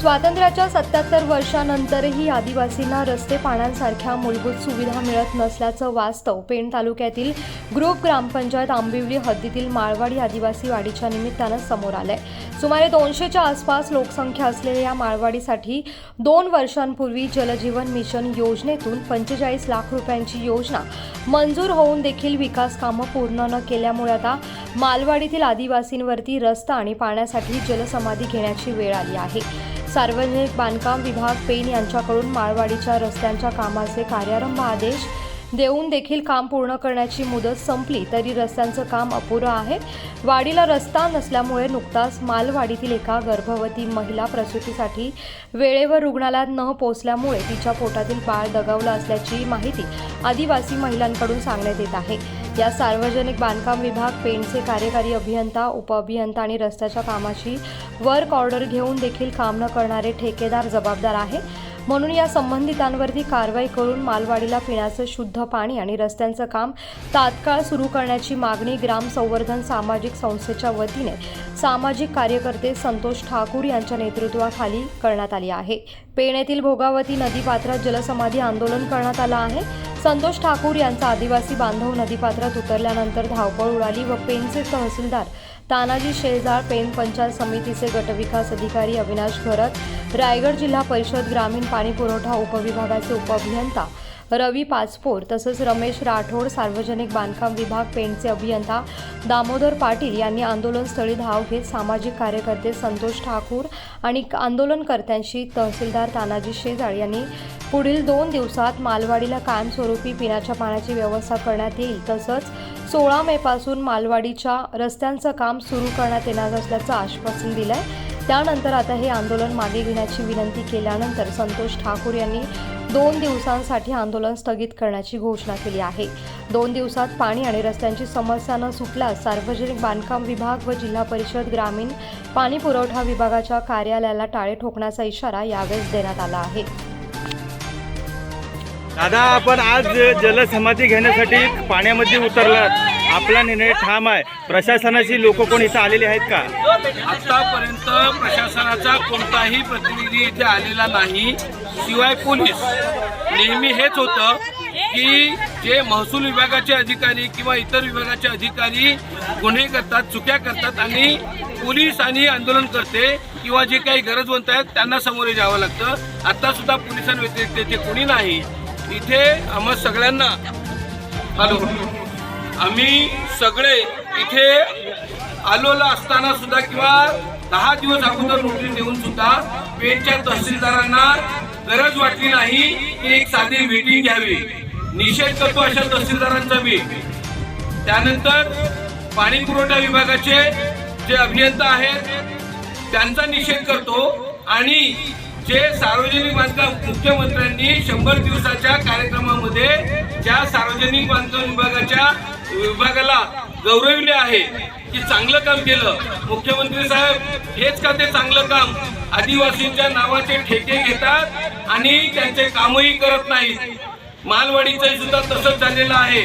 स्वातंत्र्याच्या सत्याहत्तर वर्षानंतरही आदिवासींना रस्ते पाण्यासारख्या मूलभूत सुविधा मिळत नसल्याचं वास्तव. पेण तालुक्यातील ग्रुप ग्रामपंचायत आंबिवली हद्दीतील माळवाडी आदिवासी वाडीच्या निमित्तानं समोर आलंय. सुमारे दोनशेच्या आसपास लोकसंख्या असलेल्या या माळवाडीसाठी दोन वर्षांपूर्वी जलजीवन मिशन योजनेतून पंचेचाळीस लाख रुपयांची योजना मंजूर होऊन देखील विकास कामं पूर्ण न केल्यामुळे आता मालवाडीतील आदिवासींवरती रस्ता आणि पाण्यासाठी जलसमाधी घेण्याची वेळ आली आहे. सार्वजनिक बांधकाम विभाग पेन यांच्याकडून माळवाडीच्या रस्त्यांच्या कामाचे कार्यारंभ आदेश देऊन देखील काम पूर्ण करण्याची मुदत संपली तरी रस्त्यांचं काम अपुरं आहे. वाडीला रस्ता नसल्यामुळे नुकताच मालवाडीतील एका गर्भवती महिला प्रसूतीसाठी वेळेवर रुग्णालयात न पोहोचल्यामुळे तिच्या पोटातील बाळ दगावलं असल्याची माहिती आदिवासी महिलांकडून सांगण्यात येत आहे. या सार्वजनिक बांधकाम विभाग पेंटचे कार्यकारी अभियंता उपअभियंता आणि रस्त्याच्या कामाची वर्क ऑर्डर घेऊन देखील काम न करणारे ठेकेदार जबाबदार आहे. म्हणून या संबंधितांवरती कारवाई करून मालवाडीला पिण्याचं शुद्ध पाणी आणि रस्त्यांचं काम तात्काळ सुरू करण्याची मागणी ग्राम संवर्धन सामाजिक संस्थेच्या वतीने सामाजिक कार्यकर्ते संतोष ठाकूर यांच्या नेतृत्वाखाली करण्यात आली आहे. पेण येथील भोगावती नदीपात्रात जलसमाधी आंदोलन करण्यात आलं आहे. संतोष ठाकूर यांचा आदिवासी बांधव नदीपात्रात उतरल्यानंतर धावपळ उडाली व पेनचे तहसीलदार तानाजी शेजाळ पेन पंचायत समितीचे गटविकास अधिकारी अविनाश घरत रायगड जिल्हा परिषद ग्रामीण पाणी पुरवठा उपविभागाचे उपअभियंता रवी पाचपोर तसंच रमेश राठोड सार्वजनिक बांधकाम विभाग पेंटचे अभियंता दामोदर पाटील यांनी आंदोलनस्थळी धाव घेत सामाजिक कार्यकर्ते संतोष ठाकूर आणि आंदोलनकर्त्यांशी तहसीलदार तानाजी शेजाळ यांनी पुढील दोन दिवसात मालवाडीला कायमस्वरूपी पिण्याच्या पाण्याची व्यवस्था करण्यात येईल तसंच सोळा मेपासून मालवाडीच्या रस्त्यांचं काम सुरू करण्यात येणार असल्याचं आश्वासन दिलंय. त्यानंतर आता हे आंदोलन मागे घेण्याची विनंती केल्यानंतर संतोष ठाकूर यांनी दोन दिवसांसाठी आंदोलन स्थगित करण्याची घोषणा केली आहे. दोन दिवसात पाणी आणि रस्त्यांची समस्या न सुटल्यास सार्वजनिक बांधकाम विभाग व जिल्हा परिषद ग्रामीण पाणी पुरवठा विभागाच्या कार्यालयाला टाळे ठोकण्याचा इशारा यावेळेस देण्यात आला आहे. दादा आपण आज जलसमाधी घेण्यासाठी पाण्यामध्ये उतरलात. आपला निर्णय ठाम आहे. प्रशासनाची लोक कोण इथं आलेले आहेत का? आतापर्यंत प्रशासनाचा कोणताही प्रतिनिधी इथे आलेला नाही. शिवाय पोलीस. नेहमी हेच होतं की जे महसूल विभागाचे अधिकारी किंवा इतर विभागाचे अधिकारी गुन्हे करतात चुक्या करतात आणि पोलीस आणि आंदोलन करते किंवा जे काही गरजवंत आहेत त्यांना सामोरे जावं लागतं. आता सुद्धा पोलिसांव्यतिरिक्त कोणी नाही. इथे आम्हा सगळ्यांना. हॅलो. आम्ही सगळे इथे आलोला असताना सुद्धा किंवा दहा दिवस अगोदर नोटीस देऊन सुद्धा पेठच्या तहसीलदारांना गरज वाटली नाही की एक साधी मीटिंग घ्यावी. निषेध करतो अशा तहसीलदारांचा मी. त्यानंतर पाणी पुरवठा विभागाचे जे अभियंता आहेत त्यांचा निषेध करतो आणि जे सार्वजनिक बांधकाम मुख्यमंत्र्यांनी शंभर दिवसाच्या कार्यक्रमामध्ये ज्या सार्वजनिक बांधकाम विभागाच्या विभागाला गौरविले आहे की चांगलं काम केलं. मुख्यमंत्री साहेब हेच का ते चांगलं काम? आदिवासींच्या नावाचे ठेके घेतात आणि त्यांचे कामही करत नाहीत. मालवाडीचं सुद्धा तसंच झालेलं आहे.